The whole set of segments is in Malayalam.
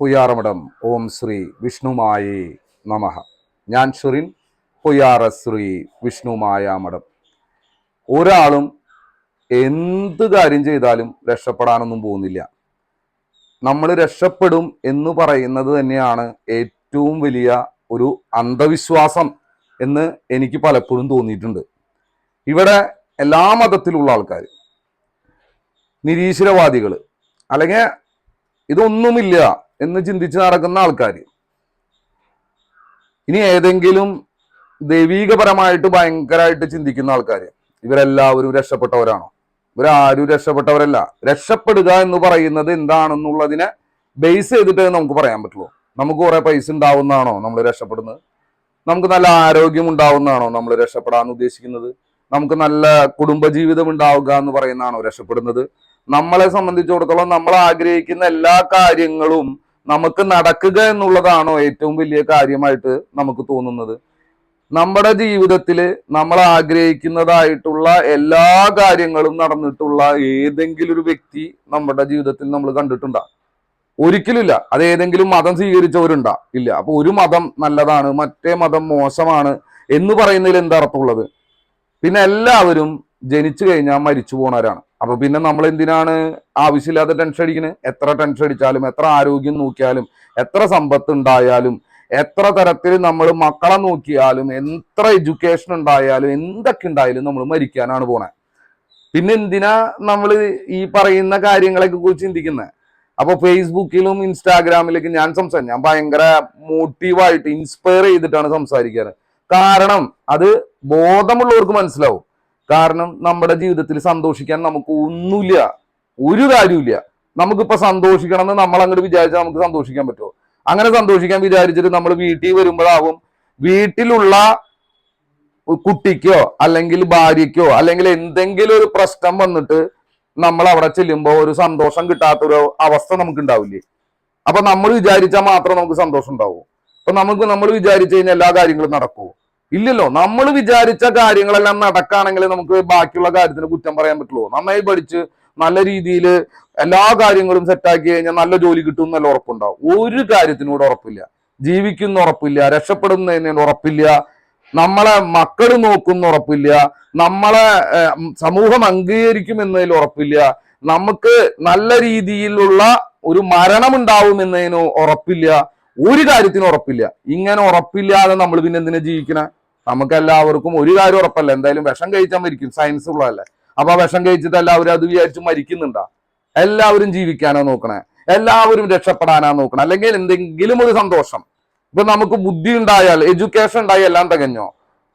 പുയ്യാറമഠം. ഓം ശ്രീ വിഷ്ണുമായി നമഃ. ഞാൻ ഷെറിൻ പുയ്യാറ ശ്രീ വിഷ്ണുമായ മഠം. ഒരാളും എന്ത് കാര്യം ചെയ്താലും രക്ഷപ്പെടാനൊന്നും പോകുന്നില്ല. നമ്മൾ രക്ഷപ്പെടും എന്ന് പറയുന്നത് തന്നെയാണ് ഏറ്റവും വലിയ ഒരു അന്ധവിശ്വാസം എന്ന് എനിക്ക് പലപ്പോഴും തോന്നിയിട്ടുണ്ട്. ഇവിടെ എല്ലാ മതത്തിലുള്ള ആൾക്കാർ നിരീശ്വരവാദികൾ അല്ലെങ്കിൽ ഇതൊന്നുമില്ല എന്ന് ചിന്തിച്ച് നടക്കുന്ന ആൾക്കാർ ഇനി ഏതെങ്കിലും ദൈവീകപരമായിട്ട് ഭയങ്കരമായിട്ട് ചിന്തിക്കുന്ന ആൾക്കാർ ഇവരെല്ലാവരും രക്ഷപ്പെട്ടവരാണോ? ഇവരാരും രക്ഷപ്പെട്ടവരല്ല. രക്ഷപ്പെടുക എന്ന് പറയുന്നത് എന്താണെന്നുള്ളതിനെ ബേസ് ചെയ്തിട്ട് നമുക്ക് പറയാൻ പറ്റുള്ളൂ. നമുക്ക് കുറെ പൈസ ഉണ്ടാവുന്നതാണോ നമ്മൾ രക്ഷപ്പെടുന്നത്? നമുക്ക് നല്ല ആരോഗ്യം ഉണ്ടാവുന്നതാണോ നമ്മൾ രക്ഷപ്പെടാൻ ഉദ്ദേശിക്കുന്നത്? നമുക്ക് നല്ല കുടുംബജീവിതം ഉണ്ടാവുക എന്ന് പറയുന്നതാണോ രക്ഷപ്പെടുന്നത്? നമ്മളെ സംബന്ധിച്ചിടത്തോളം നമ്മൾ ആഗ്രഹിക്കുന്ന എല്ലാ കാര്യങ്ങളും നമുക്ക് നടക്കുക എന്നുള്ളതാണോ ഏറ്റവും വലിയ കാര്യമായിട്ട് നമുക്ക് തോന്നുന്നത്. നമ്മുടെ ജീവിതത്തിൽ നമ്മൾ ആഗ്രഹിക്കുന്നതായിട്ടുള്ള എല്ലാ കാര്യങ്ങളും നടന്നിട്ടുള്ള ഏതെങ്കിലും ഒരു വ്യക്തി നമ്മുടെ ജീവിതത്തിൽ നമ്മൾ കണ്ടിട്ടുണ്ടോ? ഒരിക്കലില്ല അത് ഏതെങ്കിലും മതം സ്വീകരിച്ചവരുണ്ടാ? ഇല്ല. അപ്പൊ ഒരു മതം നല്ലതാണ് മറ്റേ മതം മോശമാണ് എന്ന് പറയുന്നതിൽ എന്താ അർത്ഥമുള്ളത്? പിന്നെ എല്ലാവരും ജനിച്ചു കഴിഞ്ഞാൽ മരിച്ചു പോണവരാണ്. അപ്പൊ പിന്നെ നമ്മൾ എന്തിനാണ് ആവശ്യമില്ലാത്ത ടെൻഷൻ അടിക്കുന്നത് എത്ര ടെൻഷൻ അടിച്ചാലും എത്ര ആരോഗ്യം നോക്കിയാലും എത്ര സമ്പത്ത് ഉണ്ടായാലും എത്ര തരത്തിൽ നമ്മൾ മക്കളെ നോക്കിയാലും എത്ര എഡ്യൂക്കേഷൻ ഉണ്ടായാലും എന്തൊക്കെ ഉണ്ടായാലും നമ്മൾ മരിക്കാനാണ് പോണേ. പിന്നെ എന്തിനാ നമ്മൾ ഈ പറയുന്ന കാര്യങ്ങളെയൊക്കെ കുറിച്ച് ചിന്തിക്കുന്നത് അപ്പൊ ഫേസ്ബുക്കിലും ഇൻസ്റ്റാഗ്രാമിലേക്ക് ഞാൻ സംസാരിക്കും. ഞാൻ ഭയങ്കര മോട്ടീവായിട്ട് ഇൻസ്പയർ ചെയ്തിട്ടാണ് സംസാരിക്കാറ്. കാരണം അത് ബോധമുള്ളവർക്ക് മനസ്സിലാവും. കാരണം നമ്മുടെ ജീവിതത്തിൽ സന്തോഷിക്കാൻ നമുക്ക് ഒന്നുമില്ല. ഒരു കാര്യമില്ല നമുക്കിപ്പോ സന്തോഷിക്കണം എന്ന് നമ്മൾ അങ്ങോട്ട് വിചാരിച്ചാൽ നമുക്ക് സന്തോഷിക്കാൻ പറ്റുമോ അങ്ങനെ സന്തോഷിക്കാൻ വിചാരിച്ചിട്ട് നമ്മൾ വീട്ടിൽ വരുമ്പോഴാവും വീട്ടിലുള്ള കുട്ടിക്കോ അല്ലെങ്കിൽ ഭാര്യയ്ക്കോ അല്ലെങ്കിൽ എന്തെങ്കിലും ഒരു പ്രശ്നം വന്നിട്ട് നമ്മൾ അവിടെ ചെല്ലുമ്പോൾ ഒരു സന്തോഷം കിട്ടാത്തൊരു അവസ്ഥ നമുക്ക് ഉണ്ടാവില്ലേ അപ്പൊ നമ്മൾ വിചാരിച്ചാൽ മാത്രം നമുക്ക് സന്തോഷം ഉണ്ടാവും. അപ്പൊ നമുക്ക് നമ്മൾ വിചാരിച്ചു കഴിഞ്ഞാൽ എല്ലാ കാര്യങ്ങളും നടക്കുമോ ഇല്ലല്ലോ. നമ്മൾ വിചാരിച്ച കാര്യങ്ങളെല്ലാം നടക്കുകയാണെങ്കിൽ നമുക്ക് ബാക്കിയുള്ള കാര്യത്തിന് കുറ്റം പറയാൻ പറ്റുള്ളൂ. നന്നായി പഠിച്ച് നല്ല രീതിയിൽ എല്ലാ കാര്യങ്ങളും സെറ്റാക്കി കഴിഞ്ഞാൽ നല്ല ജോലി കിട്ടും എന്നല്ല ഉറപ്പുണ്ടാവും. ഒരു കാര്യത്തിനോട് ഉറപ്പില്ല. ജീവിക്കുന്ന ഉറപ്പില്ല. രക്ഷപ്പെടുന്നതിന് ഉറപ്പില്ല. നമ്മളെ മക്കൾ നോക്കുന്ന ഉറപ്പില്ല. നമ്മളെ സമൂഹം അംഗീകരിക്കും എന്നതിൽ ഉറപ്പില്ല. നമുക്ക് നല്ല രീതിയിലുള്ള ഒരു മരണം ഉണ്ടാവും എന്നതിന് ഉറപ്പില്ല. ഒരു കാര്യത്തിനും ഉറപ്പില്ല. ഇങ്ങനെ ഉറപ്പില്ലാതെ നമ്മൾ പിന്നെ എന്തിനാ ജീവിക്കണേ? നമുക്ക് എല്ലാവർക്കും ഒരു കാര്യം ഉറപ്പല്ല? എന്തായാലും വിഷം കഴിച്ചാൽ മരിക്കും. സയൻസ് ഉള്ളതല്ലേ. അപ്പൊ ആ വിഷം കഴിച്ചിട്ട് എല്ലാവരും അത് വിചാരിച്ച് മരിക്കുന്നുണ്ടാ? എല്ലാവരും ജീവിക്കാനാ നോക്കണേ. എല്ലാവരും രക്ഷപ്പെടാനാ നോക്കണേ. അല്ലെങ്കിൽ എന്തെങ്കിലും ഒരു സന്തോഷം. ഇപ്പൊ നമുക്ക് ബുദ്ധി ഉണ്ടായാൽ എഡ്യൂക്കേഷൻ ഉണ്ടായാൽ എല്ലാം തികഞ്ഞോ?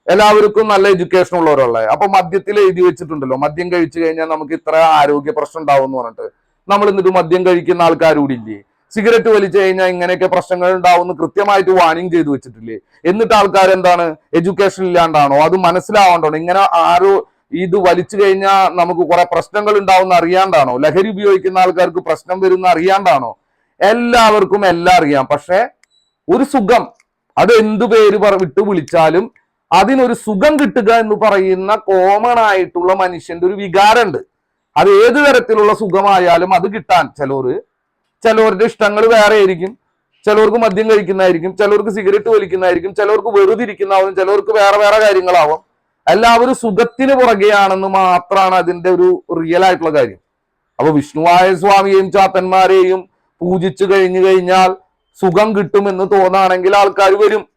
എല്ലാവർക്കും നല്ല എഡ്യൂക്കേഷൻ ഉള്ളവരുള്ള അപ്പൊ മദ്യത്തിൽ എഴുതി വെച്ചിട്ടുണ്ടല്ലോ. മദ്യം കഴിച്ചു കഴിഞ്ഞാൽ നമുക്ക് ഇത്ര ആരോഗ്യ പ്രശ്നം ഉണ്ടാവും എന്ന് പറഞ്ഞിട്ട്. നമ്മൾ എന്നിട്ട് മദ്യം കഴിക്കുന്ന ആൾക്കാരൂടില്ലേ? സിഗരറ്റ് വലിച്ചു കഴിഞ്ഞാൽ ഇങ്ങനെയൊക്കെ പ്രശ്നങ്ങൾ ഉണ്ടാവും കൃത്യമായിട്ട് വാണിംഗ് ചെയ്തു വെച്ചിട്ടില്ലേ? എന്നിട്ട് ആൾക്കാർ എന്താണ്? എഡ്യൂക്കേഷൻ ഇല്ലാണ്ടാണോ? അത് മനസ്സിലാവാണ്ടാണോ? ഇങ്ങനെ ആരോ ഇത് വലിച്ചു കഴിഞ്ഞാൽ നമുക്ക് കുറെ പ്രശ്നങ്ങൾ ഉണ്ടാവുന്ന അറിയാണ്ടാണോ? ലഹരി ഉപയോഗിക്കുന്ന ആൾക്കാർക്ക് പ്രശ്നം വരുന്ന അറിയാണ്ടാണോ? എല്ലാവർക്കും എല്ലാം അറിയാം. പക്ഷെ ഒരു സുഖം അത് എന്തു പേര് വിട്ടു വിളിച്ചാലും അതിനൊരു സുഖം കിട്ടുക എന്ന് പറയുന്ന കോമൺ ആയിട്ടുള്ള മനുഷ്യന്റെ ഒരു വികാരമുണ്ട്. അത് ഏത് തരത്തിലുള്ള സുഖമായാലും അത് കിട്ടാൻ ചിലര് ചിലവരുടെ ഇഷ്ടങ്ങൾ വേറെ ആയിരിക്കും. ചിലവർക്ക് മദ്യം കഴിക്കുന്നതായിരിക്കും. ചിലവർക്ക് സിഗരറ്റ് വലിക്കുന്നതായിരിക്കും. ചിലവർക്ക് വെറുതെ ഇരിക്കുന്നതാവും. ചിലവർക്ക് വേറെ വേറെ കാര്യങ്ങളാവും. എല്ലാവരും സുഖത്തിന് പുറകെയാണെന്ന് മാത്രമാണ് അതിന്റെ ഒരു റിയൽ ആയിട്ടുള്ള കാര്യം. അപ്പൊ വിഷ്ണുവായ സ്വാമിയെയും ചാത്തന്മാരെയും പൂജിച്ചു കഴിഞ്ഞു കഴിഞ്ഞാൽ സുഖം കിട്ടുമെന്ന് തോന്നുകയാണെങ്കിൽ ആൾക്കാർ വരും.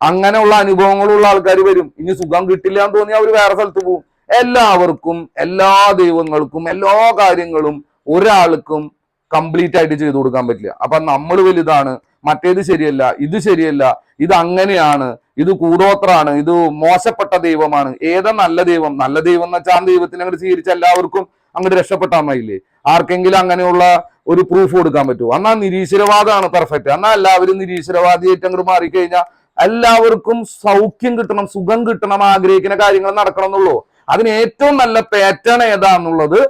അങ്ങനെയുള്ള അനുഭവങ്ങളുള്ള ആൾക്കാർ വരും. ഇനി സുഖം കിട്ടില്ല എന്ന് തോന്നി അവർ വേറെ സ്ഥലത്ത് പോകും എല്ലാവർക്കും എല്ലാ ദൈവങ്ങൾക്കും എല്ലാ കാര്യങ്ങളും ഒരാൾക്കും കംപ്ലീറ്റ് ആയിട്ട് ചെയ്തു കൊടുക്കാൻ പറ്റില്ല. അപ്പൊ നമ്മൾ വലുതാണ് മറ്റേത് ശരിയല്ല ഇത് ശരിയല്ല ഇത് അങ്ങനെയാണ് ഇത് കൂടോത്രാണ് ഇത് മോശപ്പെട്ട ദൈവമാണ് ഏതാ നല്ല ദൈവം? നല്ല ദൈവം എന്ന് വെച്ചാൽ ആ അങ്ങോട്ട് സ്വീകരിച്ച എല്ലാവർക്കും അങ്ങോട്ട് രക്ഷപ്പെട്ടാൽ മതിയില്ലേ ആർക്കെങ്കിലും അങ്ങനെയുള്ള ഒരു പ്രൂഫ് കൊടുക്കാൻ പറ്റുമോ? എന്നാ നിരീശ്വരവാദമാണ് പെർഫെക്റ്റ് എന്നാ എല്ലാവരും നിരീശ്വരവാദിയായിട്ട് അങ്ങോട്ട് മാറിക്കഴിഞ്ഞാൽ എല്ലാവർക്കും സൗഖ്യം കിട്ടണം സുഖം കിട്ടണം ആഗ്രഹിക്കുന്ന കാര്യങ്ങൾ നടക്കണം എന്നുള്ളൂ. അതിന് ഏറ്റവും നല്ല പാറ്റേൺ ഏതാന്നുള്ളത്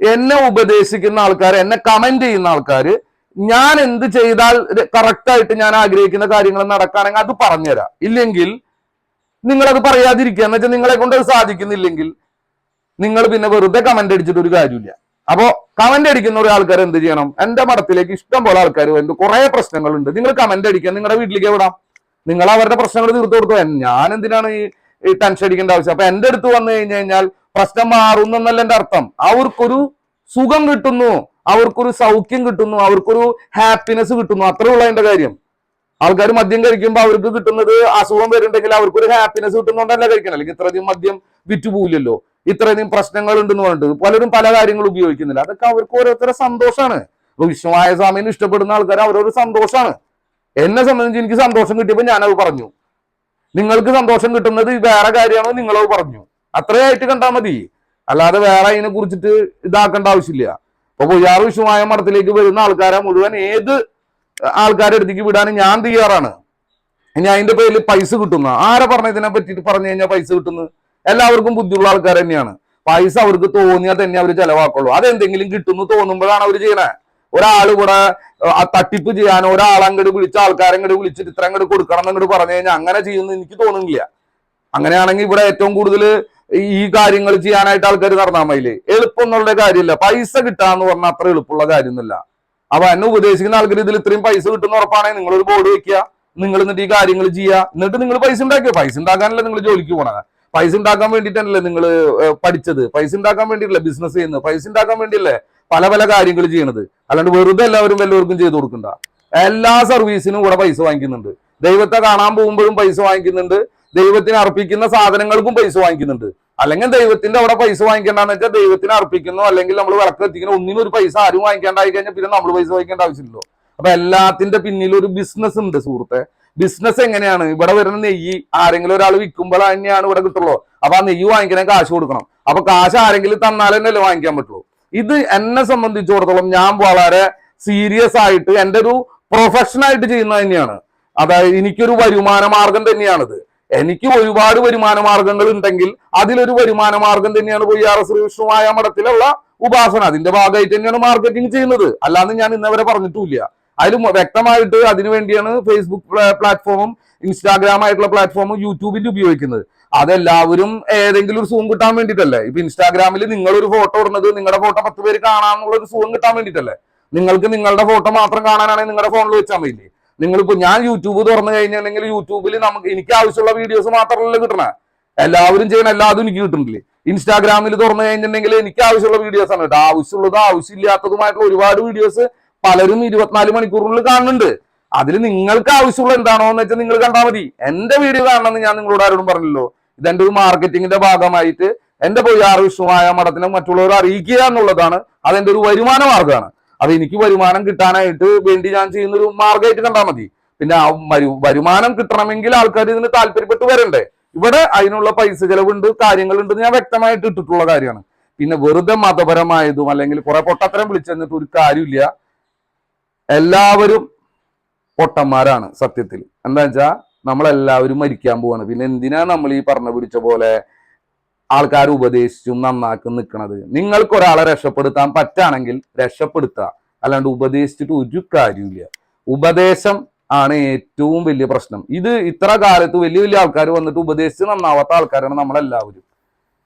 എന്നെ ഉപദേശിക്കുന്ന ആൾക്കാർ എന്നെ കമന്റ് ചെയ്യുന്ന ആൾക്കാർ ഞാൻ എന്ത് ചെയ്താൽ കറക്റ്റ് ആയിട്ട് ഞാൻ ആഗ്രഹിക്കുന്ന കാര്യങ്ങൾ നടക്കുകയാണെങ്കിൽ അത് പറഞ്ഞുതരാം. ഇല്ലെങ്കിൽ നിങ്ങളത് പറയാതിരിക്കുക. എന്ന് വെച്ചാൽ നിങ്ങളെ കൊണ്ട് അത് സാധിക്കുന്നില്ലെങ്കിൽ നിങ്ങൾ പിന്നെ വെറുതെ കമന്റ് അടിച്ചിട്ട് ഒരു കാര്യമില്ല അപ്പോ കമന്റ് അടിക്കുന്ന ഒരു ആൾക്കാർ എന്ത് ചെയ്യണം? എന്റെ മഠത്തിലേക്ക് ഇഷ്ടം പോലെ ആൾക്കാർ വരുന്നത് കുറെ പ്രശ്നങ്ങളുണ്ട്. നിങ്ങൾ കമന്റ് അടിക്കാൻ നിങ്ങളുടെ വീട്ടിലേക്ക് വിടാം നിങ്ങൾ അവരുടെ പ്രശ്നങ്ങൾ തീർത്തു കൊടുത്തു. ഞാൻ എന്തിനാണ് ഈ ടെൻഷൻ അടിക്കേണ്ട ആവശ്യം? അപ്പൊ എന്റെ അടുത്ത് വന്നു കഴിഞ്ഞു കഴിഞ്ഞാൽ പ്രശ്നം മാറുന്നു എന്നല്ല എന്റെ അർത്ഥം. അവർക്കൊരു സുഖം കിട്ടുന്നു അവർക്കൊരു സൗഖ്യം കിട്ടുന്നു അവർക്കൊരു ഹാപ്പിനെസ് കിട്ടുന്നു. അത്രേ ഉള്ള അതിന്റെ കാര്യം. ആൾക്കാർ മദ്യം കഴിക്കുമ്പോൾ അവർക്ക് കിട്ടുന്നത് അസുഖം വരുന്നുണ്ടെങ്കിൽ അവർക്കൊരു ഹാപ്പിനെസ് കിട്ടുന്നോണ്ടല്ല കഴിക്കണം അല്ലെങ്കിൽ ഇത്രയധികം മദ്യം വിറ്റുപോകില്ലല്ലോ ഇത്രയധികം പ്രശ്നങ്ങൾ ഉണ്ടെന്ന് പറഞ്ഞിട്ട് പലരും പല കാര്യങ്ങൾ ഉപയോഗിക്കുന്നില്ല. അതൊക്കെ അവർക്ക് ഓരോരുത്തരുടെ സന്തോഷമാണ് ഇപ്പൊ വിശ്വമായ സ്വാമിനെ ഇഷ്ടപ്പെടുന്ന ആൾക്കാർ അവരൊരു സന്തോഷമാണ് എന്നെ സംബന്ധിച്ച് എനിക്ക് സന്തോഷം കിട്ടിയപ്പോൾ ഞാനത് പറഞ്ഞു. നിങ്ങൾക്ക് സന്തോഷം കിട്ടുന്നത് വേറെ കാര്യമാണോ നിങ്ങളത് പറഞ്ഞു. അത്രയായിട്ട് കണ്ടാൽ മതി. അല്ലാതെ വേറെ അതിനെ കുറിച്ചിട്ട് ഇതാക്കേണ്ട ആവശ്യമില്ല. അപ്പൊ പൊയ്യാറ് വിഷുമായ മഠത്തിലേക്ക് വരുന്ന ആൾക്കാരെ മുഴുവൻ ഏത് ആൾക്കാരെ അടുത്തേക്ക് വിടാനും ഞാൻ തയ്യാറാണ്. ഇനി അതിന്റെ പേരിൽ പൈസ കിട്ടുന്ന ആരെ പറഞ്ഞതിനെ പറ്റിയിട്ട് പറഞ്ഞു കഴിഞ്ഞാൽ പൈസ കിട്ടുന്നു എല്ലാവർക്കും ബുദ്ധിയുള്ള ആൾക്കാർ തന്നെയാണ്. പൈസ അവർക്ക് തോന്നിയാൽ തന്നെ അവർ ചെലവാക്കുള്ളൂ. അതെന്തെങ്കിലും കിട്ടുന്നു തോന്നുമ്പോഴാണ് അവർ ചെയ്യണേ. ഒരാൾ ഇവിടെ തട്ടിപ്പ് ചെയ്യാൻ ഒരാൾ അങ്ങോട്ട് വിളിച്ച ആൾക്കാരെ അങ്ങോട്ട് വിളിച്ചിട്ട് ഇത്ര അങ്ങോട്ട് കൊടുക്കണം എന്നങ്ങോട്ട് പറഞ്ഞു കഴിഞ്ഞാൽ അങ്ങനെ ചെയ്യുന്നു എനിക്ക് തോന്നുന്നില്ല. അങ്ങനെയാണെങ്കിൽ ഇവിടെ ഏറ്റവും കൂടുതൽ ഈ കാര്യങ്ങൾ ചെയ്യാനായിട്ട് ആൾക്കാർ നടന്നാൽ മതിയില്ലേ എളുപ്പം എന്നുള്ള കാര്യമില്ല. പൈസ കിട്ടാന്ന് പറഞ്ഞാൽ അത്ര എളുപ്പമുള്ള കാര്യമൊന്നുമില്ല. അപ്പൊ എന്നെ ഉപദേശിക്കുന്ന ആൾക്കാർ ഇതിൽ ഇത്രയും പൈസ കിട്ടുന്ന ഉറപ്പാണെങ്കിൽ നിങ്ങളൊരു ബോർഡ് വെക്കുക. നിങ്ങൾ എന്നിട്ട് ഈ കാര്യങ്ങൾ ചെയ്യുക. എന്നിട്ട് നിങ്ങൾ പൈസ ഉണ്ടാക്കിയോ പൈസ ഉണ്ടാക്കാനല്ലേ നിങ്ങൾ ജോലിക്ക് പോണത്. പൈസ ഉണ്ടാക്കാൻ വേണ്ടിയിട്ടല്ലേ നിങ്ങൾ പഠിച്ചത്. പൈസ ഉണ്ടാക്കാൻ വേണ്ടിയിട്ടല്ലേ ബിസിനസ് ചെയ്യുന്നത്. പൈസ ഉണ്ടാക്കാൻ വേണ്ടിയല്ലേ പല പല കാര്യങ്ങൾ ചെയ്യണത്. അല്ലാണ്ട് വെറുതെ എല്ലാവരും വല്ലവർക്കും ചെയ്തു കൊടുക്കണ്ട. എല്ലാ സർവീസിനും ഇവിടെ പൈസ വാങ്ങിക്കുന്നുണ്ട്. ദൈവത്തെ കാണാൻ പോകുമ്പോഴും പൈസ വാങ്ങിക്കുന്നുണ്ട്. ദൈവത്തിന് അർപ്പിക്കുന്ന സാധനങ്ങൾക്കും പൈസ വാങ്ങിക്കുന്നുണ്ട്. അല്ലെങ്കിൽ ദൈവത്തിന്റെ അവിടെ പൈസ വാങ്ങിക്കേണ്ടെന്ന് വെച്ചാൽ ദൈവത്തിന് അർപ്പിക്കുന്നു. അല്ലെങ്കിൽ നമ്മൾ വിളക്ക് എത്തിക്കുന്ന ഒന്നിനും ഒരു പൈസ ആരും വാങ്ങിക്കാണ്ടായി കഴിഞ്ഞാൽ പിന്നെ നമ്മൾ പൈസ വാങ്ങിക്കേണ്ട ആവശ്യമില്ലല്ലോ. അപ്പൊ എല്ലാത്തിന്റെ പിന്നിൽ ഒരു ബിസിനസ് ഉണ്ട് സുഹൃത്തെ. ബിസിനസ് എങ്ങനെയാണ്? ഇവിടെ വരുന്ന നെയ്യ് ആരെങ്കിലും ഒരാൾ വിൽക്കുമ്പോൾ തന്നെയാണ് ഇവിടെ കിട്ടുള്ളൂ. അപ്പൊ ആ നെയ്യ് വാങ്ങിക്കണേ കാശ് കൊടുക്കണം. അപ്പൊ കാശ് ആരെങ്കിലും തന്നാലേ തന്നെയല്ലേ വാങ്ങിക്കാൻ പറ്റുള്ളൂ. ഇത് എന്നെ സംബന്ധിച്ചിടത്തോളം ഞാൻ വളരെ സീരിയസ് ആയിട്ട് എന്റെ ഒരു പ്രൊഫഷൻ ആയിട്ട് ചെയ്യുന്നത് തന്നെയാണ്. അതായത് എനിക്കൊരു വരുമാന മാർഗം തന്നെയാണിത്. എനിക്ക് ഒരുപാട് വരുമാന മാർഗങ്ങൾ ഉണ്ടെങ്കിൽ അതിലൊരു വരുമാന മാർഗം തന്നെയാണ് പൊയ്യാറ ശ്രീകൃഷ്ണമായ മഠത്തിലുള്ള ഉപാസന. അതിന്റെ ഭാഗമായിട്ട് തന്നെയാണ് മാർക്കറ്റിംഗ് ചെയ്യുന്നത്. അല്ലാതെ ഞാൻ ഇന്നവരെ പറഞ്ഞിട്ടില്ല അതിൽ വ്യക്തമായിട്ട് അതിനുവേണ്ടിയാണ് ഫേസ്ബുക്ക് പ്ലാറ്റ്ഫോമും ഇൻസ്റ്റാഗ്രാം ആയിട്ടുള്ള പ്ലാറ്റ്ഫോമും യൂട്യൂബിൽ ഉപയോഗിക്കുന്നത്. അതെല്ലാവരും ഏതെങ്കിലും ഒരു സൂം കിട്ടാൻ വേണ്ടിയിട്ടല്ലേ ഇപ്പൊ ഇൻസ്റ്റാഗ്രാമിൽ നിങ്ങളൊരു ഫോട്ടോ ഇടുന്നത് നിങ്ങളുടെ ഫോട്ടോ പത്ത് പേര് കാണാനുള്ള ഒരു സുഖം കിട്ടാൻ വേണ്ടിയിട്ടല്ലേ നിങ്ങൾക്ക് നിങ്ങളുടെ ഫോട്ടോ മാത്രം കാണാനാണെങ്കിൽ നിങ്ങളുടെ ഫോണിൽ വെച്ചാൽ മതിയില്ലേ? നിങ്ങളിപ്പോ ഞാൻ യൂട്യൂബ് തുറന്നു കഴിഞ്ഞിട്ടുണ്ടെങ്കിൽ യൂട്യൂബിൽ നമുക്ക് എനിക്ക് ആവശ്യമുള്ള വീഡിയോസ് മാത്രമല്ല കിട്ടണേ? എല്ലാവരും ചെയ്യണ എല്ലാതും എനിക്ക് കിട്ടുന്നില്ലേ? ഇൻസ്റ്റാഗ്രാമിൽ തുറന്നു കഴിഞ്ഞിട്ടുണ്ടെങ്കിൽ എനിക്ക് ആവശ്യമുള്ള വീഡിയോസ് ആണ് കേട്ടോ. ആവശ്യമുള്ളത് ആവശ്യമില്ലാത്തതുമായിട്ടുള്ള ഒരുപാട് വീഡിയോസ് പലരും ഇരുപത്തിനാല് മണിക്കൂറിനുള്ളിൽ കാണുന്നുണ്ട്. അതിൽ നിങ്ങൾക്ക് ആവശ്യമുള്ള എന്താണോ എന്ന് വെച്ചാൽ നിങ്ങൾ കണ്ടാൽ മതി. എന്റെ വീഡിയോ കാണണമെന്ന് ഞാൻ നിങ്ങളോട് ആരോടും പറഞ്ഞല്ലോ ഇതെന്റെ ഒരു മാർക്കറ്റിംഗിന്റെ ഭാഗമായിട്ട് എന്റെ പൊയ്യാറ് വിഷ്ണുമായ മഠത്തിനെ മറ്റുള്ളവരെ അറിയിക്കുക എന്നുള്ളതാണ്. അതെന്റെ ഒരു വരുമാന മാർഗമാണ് അത് എനിക്ക് വരുമാനം കിട്ടാനായിട്ട് വേണ്ടി ഞാൻ ചെയ്യുന്ന ഒരു മാർഗമായിട്ട് കണ്ടാൽ മതി. പിന്നെ ആ വരുമാനം കിട്ടണമെങ്കിൽ ആൾക്കാർ ഇതിന് താല്പര്യപ്പെട്ട് വരണ്ടേ? ഇവിടെ അതിനുള്ള പൈസ ചെലവുണ്ട് കാര്യങ്ങളുണ്ട് ഞാൻ വ്യക്തമായിട്ട് ഇട്ടിട്ടുള്ള കാര്യമാണ്. പിന്നെ വെറുതെ മതപരമായതും അല്ലെങ്കിൽ കുറെ പൊട്ടത്തരം വിളിച്ചെന്നിട്ട് ഒരു കാര്യമില്ല. എല്ലാവരും പൊട്ടന്മാരാണ് സത്യത്തിൽ. എന്താ വെച്ചാ നമ്മളെല്ലാവരും മരിക്കാൻ പോവാണ്. പിന്നെ എന്തിനാ നമ്മൾ ഈ പറഞ്ഞു പിടിച്ച പോലെ ആൾക്കാർ ഉപദേശിച്ചും നന്നാക്കും നിൽക്കണത് നിങ്ങൾക്ക് ഒരാളെ രക്ഷപ്പെടുത്താൻ പറ്റാണെങ്കിൽ രക്ഷപ്പെടുത്തുക. അല്ലാണ്ട് ഉപദേശിച്ചിട്ട് ഒരു കാര്യമില്ല ഉപദേശം ആണ് ഏറ്റവും വലിയ പ്രശ്നം. ഇത് ഇത്ര കാലത്ത് വലിയ വലിയ ആൾക്കാർ വന്നിട്ട് ഉപദേശിച്ച് നന്നാവാത്ത ആൾക്കാരാണ് നമ്മളെല്ലാവരും.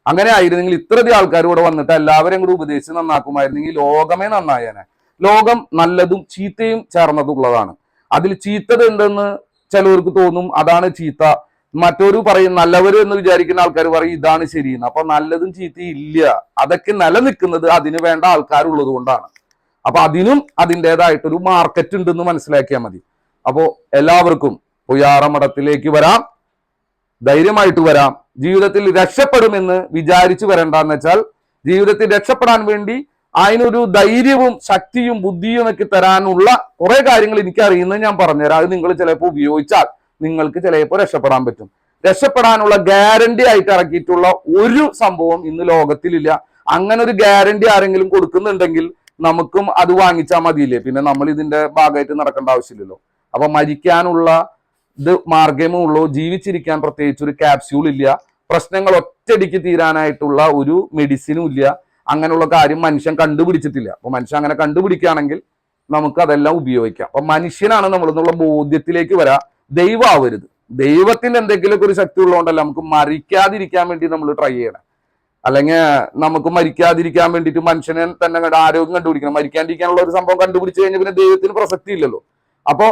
അങ്ങനെ ആയിരുന്നെങ്കിൽ ഇത്രയധികം ആൾക്കാർ ഇവിടെ വന്നിട്ട് എല്ലാവരും കൂടി ഉപദേശിച്ച് നന്നാക്കുമായിരുന്നെങ്കിൽ ലോകമേ നന്നായേനെ. ലോകം നല്ലതും ചീത്തയും ചേർന്നതുള്ളതാണ്. അതിൽ ചീത്തത് എന്തെന്ന് ചിലവർക്ക് തോന്നും. അതാണ് ചീത്ത. മറ്റൊരു പറയും നല്ലവര് എന്ന് വിചാരിക്കുന്ന ആൾക്കാർ പറയും ഇതാണ് ശരി അപ്പൊ നല്ലതും ചീത്തയും ഇല്ല. അതൊക്കെ നിലനിൽക്കുന്നത് അതിന് വേണ്ട ആൾക്കാരുള്ളത് കൊണ്ടാണ്. അപ്പൊ അതിനും അതിന്റെതായിട്ടൊരു മാർക്കറ്റ് ഉണ്ടെന്ന് മനസ്സിലാക്കിയാൽ മതി. അപ്പോ എല്ലാവർക്കും പുയാറ മഠത്തിലേക്ക് വരാം. ധൈര്യമായിട്ട് വരാം. ജീവിതത്തിൽ രക്ഷപ്പെടുമെന്ന് വിചാരിച്ചു വരണ്ടെന്ന് വെച്ചാൽ ജീവിതത്തിൽ രക്ഷപ്പെടാൻ വേണ്ടി അതിനൊരു ധൈര്യവും ശക്തിയും ബുദ്ധിയും ഒക്കെ തരാനുള്ള കുറെ കാര്യങ്ങൾ എനിക്കറിയുന്നത് ഞാൻ പറഞ്ഞുതരാം. അത് നിങ്ങൾ ചിലപ്പോൾ ഉപയോഗിച്ചാൽ നിങ്ങൾക്ക് ചിലപ്പോൾ രക്ഷപ്പെടാൻ പറ്റും. രക്ഷപ്പെടാനുള്ള ഗ്യാരണ്ടി ആയിട്ട് ഇറക്കിയിട്ടുള്ള ഒരു സംഭവം ഇന്ന് ലോകത്തിലില്ല. അങ്ങനെ ഒരു ഗ്യാരണ്ടി ആരെങ്കിലും കൊടുക്കുന്നുണ്ടെങ്കിൽ നമുക്കും അത് വാങ്ങിച്ചാൽ മതിയില്ലേ? പിന്നെ നമ്മൾ ഇതിന്റെ ഭാഗമായിട്ട് നടക്കേണ്ട ആവശ്യമില്ലല്ലോ. അപ്പൊ മരിക്കാനുള്ള ഇത് മാർഗമേ ഉള്ളൂ. ജീവിച്ചിരിക്കാൻ പ്രത്യേകിച്ച് ഒരു ക്യാപ്സ്യൂൾ ഇല്ല. പ്രശ്നങ്ങൾ ഒറ്റയടിക്ക് തീരാനായിട്ടുള്ള ഒരു മെഡിസിനും ഇല്ല. അങ്ങനെയുള്ള കാര്യം മനുഷ്യൻ കണ്ടുപിടിച്ചിട്ടില്ല. അപ്പൊ മനുഷ്യൻ അങ്ങനെ കണ്ടുപിടിക്കുകയാണെങ്കിൽ നമുക്ക് അതെല്ലാം ഉപയോഗിക്കാം. അപ്പൊ മനുഷ്യനാണ് നമ്മൾ എന്നുള്ള ബോധ്യത്തിലേക്ക് വരാ. ദൈവമാവരുത്. ദൈവത്തിൽ എന്തെങ്കിലുമൊക്കെ ഒരു ശക്തി ഉള്ളതുകൊണ്ടല്ല നമുക്ക് മരിക്കാതിരിക്കാൻ വേണ്ടി നമ്മൾ ട്രൈ ചെയ്യണം. അല്ലെങ്കിൽ നമുക്ക് മരിക്കാതിരിക്കാൻ വേണ്ടിയിട്ട് മനുഷ്യനെ തന്നെ ആരോഗ്യം കണ്ടുപിടിക്കണം. മരിക്കാണ്ടിരിക്കാനുള്ള ഒരു സംഭവം കണ്ടുപിടിച്ച് കഴിഞ്ഞാൽ പിന്നെ ദൈവത്തിന് പ്രസക്തി ഇല്ലല്ലോ അപ്പോ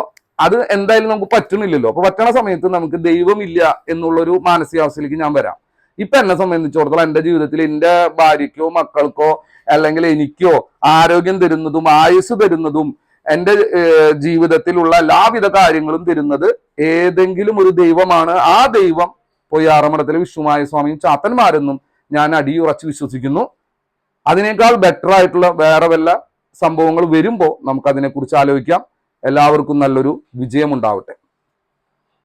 അത് എന്തായാലും നമുക്ക് പറ്റുന്നില്ലല്ലോ അപ്പൊ പറ്റണ സമയത്ത് നമുക്ക് ദൈവമില്ല എന്നുള്ളൊരു മാനസികാവസ്ഥയിലേക്ക് ഞാൻ വരാം. ഇപ്പൊ എന്നെ സംബന്ധിച്ചിടത്തോളം എന്റെ ജീവിതത്തിൽ എന്റെ ഭാര്യയ്ക്കോ മക്കൾക്കോ അല്ലെങ്കിൽ എനിക്കോ ആരോഗ്യം തരുന്നതും ആയുസ് തരുന്നതും ഏഹ്, ജീവിതത്തിലുള്ള എല്ലാവിധ കാര്യങ്ങളും തരുന്നത് ഏതെങ്കിലും ഒരു ദൈവമാണ്. ആ ദൈവം പൊയ്യാറമഠത്തിലെ വിഷ്ണുമായ സ്വാമിയും ചാത്തന്മാരെന്നും ഞാൻ അടിയുറച്ച് വിശ്വസിക്കുന്നു. അതിനേക്കാൾ ബെറ്റർ ആയിട്ടുള്ള വേറെ വല്ല സംഭവങ്ങൾ വരുമ്പോൾ നമുക്ക് അതിനെക്കുറിച്ച് ആലോചിക്കാം. എല്ലാവർക്കും നല്ലൊരു വിജയം ഉണ്ടാവട്ടെ